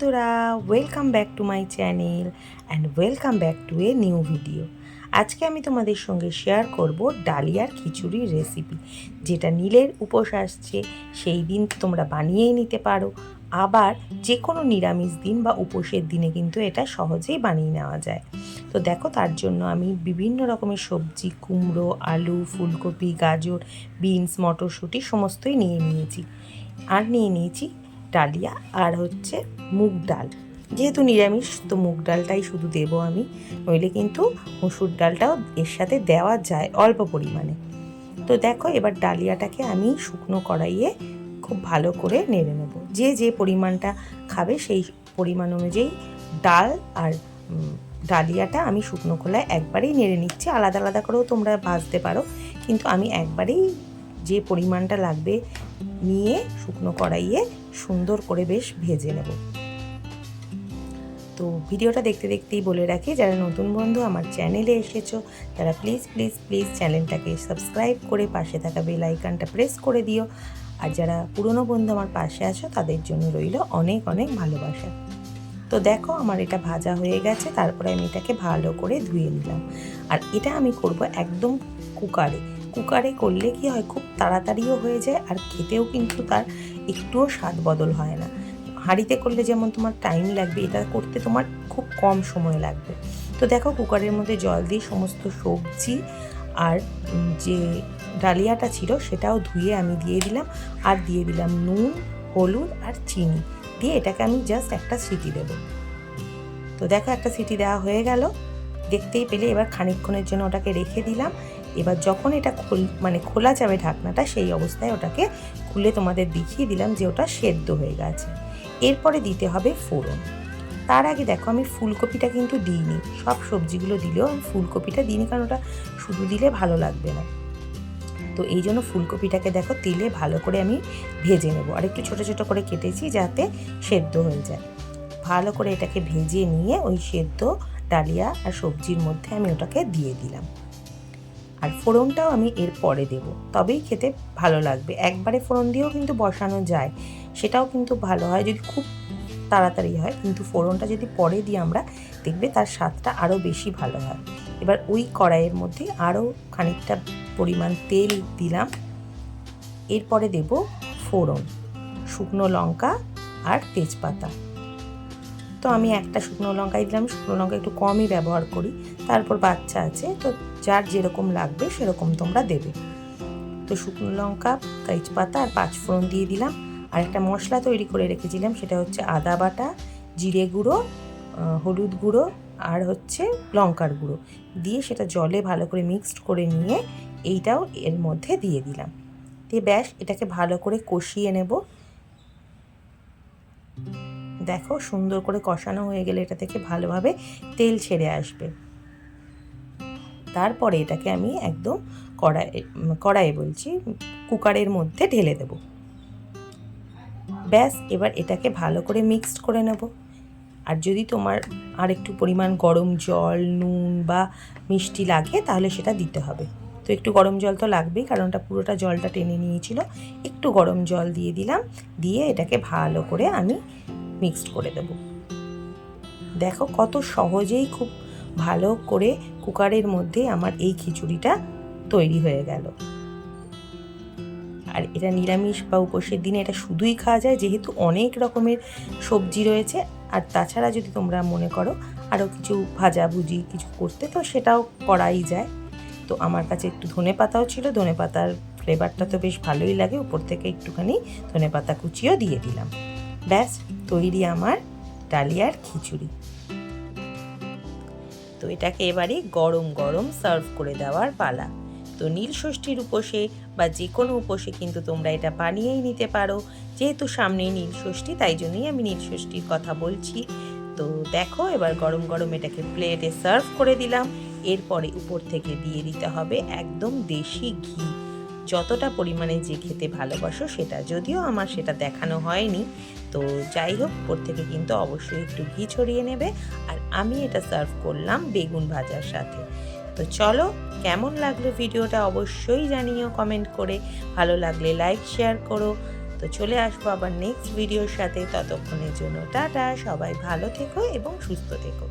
বন্ধুরা welcome back to my channel and welcome back to a new video আজকে আমি তোমাদের সঙ্গে শেয়ার করব ডালিয়ার খিচুড়ির রেসিপি যেটা নীলের উপোস আসছে, সেই দিন তোমরা বানিয়েই নিতে পারো। আবার যে কোনো নিরামিষ দিন বা উপোসের দিনে কিন্তু এটা সহজেই বানিয়ে নেওয়া যায়। তো দেখো, তার জন্য আমি বিভিন্ন রকমের সবজি, কুমড়ো, আলু, ফুলকপি, গাজর, বিনস, মটরশুঁটি, সমস্তই নিয়ে নিয়েছি। আর নিয়ে নিয়েছি ডালিয়া আর হচ্ছে মুগ ডাল। যেহেতু নিরামিষ, তো মুগ ডালটাই শুধু দেবো আমি। নইলে কিন্তু মসুর ডালটাও এর সাথে দেওয়া যায় অল্প পরিমাণে। তো দেখো, এবার ডালিয়াটাকে আমি শুকনো কড়াইয়ে খুব ভালো করে নেড়ে নেব। যে যে পরিমাণটা খাবে সেই পরিমাণ অনুযায়ী ডাল আর ডালিয়াটা আমি শুকনো খোলায় একবারেই নেড়ে নিচ্ছি। আলাদা আলাদা করেও তোমরা ভাজতে পারো। কিন্তু আমি একবারেই যে পরিমাণটা লাগবে নিয়ে শুকনো কড়াইয়ে সুন্দর করে বেশ ভেজে নেব। তো ভিডিওটা দেখতে দেখতেই বলে রাখি, যারা নতুন বন্ধু আমার চ্যানেলে এসেছ, তারা প্লিজ প্লিজ প্লিজ চ্যানেলটাকে সাবস্ক্রাইব করে পাশে থাকা বেল আইকনটা প্রেস করে দিও। আর যারা পুরনো বন্ধু আমার পাশে আছো, তাদের জন্য রইল অনেক অনেক ভালোবাসা। তো দেখো আমার এটা ভাজা হয়ে গেছে, তারপরে আমি এটাকে ভালো করে ধুয়ে নিলাম। আর এটা আমি করব একদম কুকারে। কুকারে করলে কি হয়, খুব তাড়াতাড়িও হয়ে যায় আর খেতেও কিন্তু তার একটুও স্বাদ বদল হয় না। হাঁড়িতে করলে যেমন তোমার টাইম লাগবে, এটা করতে তোমার খুব কম সময় লাগবে। তো দেখো কুকারের মধ্যে জল দিয়ে সমস্ত সবজি আর যে ডালিয়াটা ছিল সেটাও ধুয়ে আমি দিয়ে দিলাম আর দিয়ে দিলাম নুন, হলুদ আর চিনি। দিয়ে এটাকে আমি জাস্ট একটা সিটি দেবো। তো দেখো একটা সিটি দেওয়া হয়ে গেল। দেখতেই পেলে এবার খানিকক্ষণের জন্য ওটাকে রেখে দিলাম। এবার যখন এটা খোল মানে খোলা যাবে ঢাকনাটা, সেই অবস্থায় ওটাকে খুলে তোমাদের দেখিয়ে দিলাম যে ওটা সেদ্ধ হয়ে গেছে। এরপরে দিতে হবে ফোড়ন। তার আগে দেখো আমি ফুলকপিটা কিন্তু দিইনি। সব সবজিগুলো দিলেও আমি ফুলকপিটা দিইনি, কারণ ওটা শুধু দিলে ভালো লাগবে না। তো এই জন্য ফুলকপিটাকে দেখো তেলে ভালো করে আমি ভেজে নেব। আর একটু ছোটো ছোটো করে কেটেছি যাতে সেদ্ধ হয়ে যায়। ভালো করে এটাকে ভেজে নিয়ে ওই সেদ্ধ, ডালিয়া আর সবজির মধ্যে আমি ওটাকে দিয়ে দিলাম। ফোড়নটাও আমি এর পরে দেব। তবেই খেতে ভালো লাগবে। একবারে ফোড়ন দিয়েও কিন্তু বসানো যায়, সেটাও কিন্তু ভালো হয়। যদি খুব তাড়াতাড়ি হয়, কিন্তু ফোড়নটা যদি পরে দিই আমরা, দেখবে তার স্বাদটা আরও বেশি ভালো হয়। এবার ওই কড়াইয়ের মধ্যে আরও খানিকটা পরিমাণ তেল দিলাম। এরপরে দেব ফোড়ন, শুকনো লঙ্কা আর তেজপাতা। তো আমি একটা শুকনো লঙ্কাই দিলাম শুকনো লঙ্কা একটু কমই ব্যবহার করি। তারপর বাচ্চা আছে, তো যার যেরকম লাগবে সেরকম তোমরা দেবে। তো শুকনো লঙ্কা, তেজপাতা আর পাঁচফোড়ন দিয়ে দিলাম। আর একটা মশলা তৈরি করে রেখেছিলাম, সেটা হচ্ছে আদা বাটা, জিরে গুঁড়ো হলুদ গুঁড়ো আর হচ্ছে লঙ্কার গুঁড়ো। দিয়ে সেটা জলে ভালো করে মিক্সড করে নিয়ে এইটাও এর মধ্যে দিয়ে দিলাম। দিয়ে ব্যাস, এটাকে ভালো করে কষিয়ে নেব। দেখো সুন্দর করে কষানো হয়ে গেলে এটা থেকে ভালোভাবে তেল ছেড়ে আসবে। তারপরে এটাকে আমি একদম কড়াই, কড়াইয়ে বলছি, কুকারের মধ্যে ঢেলে দেব। ব্যাস, এবার এটাকে ভালো করে মিক্সড করে নেব। আর যদি তোমার আর একটু পরিমাণ গরম জল, নুন বা মিষ্টি লাগে, তাহলে সেটা দিতে হবে। তো একটু গরম জল তো লাগবেই, কারণ ওটা পুরোটা জলটা টেনে নিয়েছিল। একটু গরম জল দিয়ে দিলাম, দিয়ে এটাকে ভালো করে আমি মিক্সড করে দেব। দেখো কত সহজেই খুব ভালো করে কুকারের মধ্যে আমার এই খিচুড়িটা তৈরি হয়ে গেল। আর এটা নিরামিষ বা উপোসের দিনে এটা শুধুই খাওয়া যায়, যেহেতু অনেক রকমের সবজি রয়েছে। আর তাছাড়া যদি তোমরা মনে করো আরও কিছু ভাজাভুজি কিছু করতে, তো সেটাও করাই যায়। তো আমার কাছে একটু ধনে পাতাও ছিল, ধনে পাতার ফ্লেভারটা তো বেশ ভালোই লাগে। উপর থেকে একটুখানি ধনে পাতা কুচিও দিয়ে দিলাম। ব্যাস, তৈরি আমার ডালিয়ার খিচুড়ি। তো এটাকে এবারে গরম গরম সার্ভ করে দেওয়ার পালা। তো নীল ষষ্ঠীর উপোসে বা যে কোনো উপোসে কিন্তু তোমরা এটা বানিয়েই নিতে পারো। যেহেতু সামনেই নীল ষষ্ঠী, তাই জন্যই আমি নীল ষষ্ঠীর কথা বলছি। তো দেখো, এবার গরম গরম এটাকে প্লেটে সার্ভ করে দিলাম। এরপরে উপর থেকে দিয়ে দিতে হবে একদম দেশি ঘি। যতটা পরিমাণে যে খেতে ভালোবাসো সেটা, যদিও আমার সেটা দেখানো হয়নি। তো যাই হোক উপর থেকে কিন্তু অবশ্যই একটু ঘি ছড়িয়ে নেবে। আর আমি এটা সার্ভ করলাম বেগুন ভাজার সাথে। তো চলো, কেমন লাগল ভিডিওটা অবশ্যই জানিও কমেন্ট করে। ভালো লাগলে লাইক শেয়ার করো। তো চলে আসব আবার নেক্সট ভিডিওর সাথে। ততক্ষণের জন্য টাটা, সবাই ভালো থেকো এবং সুস্থ থেকো।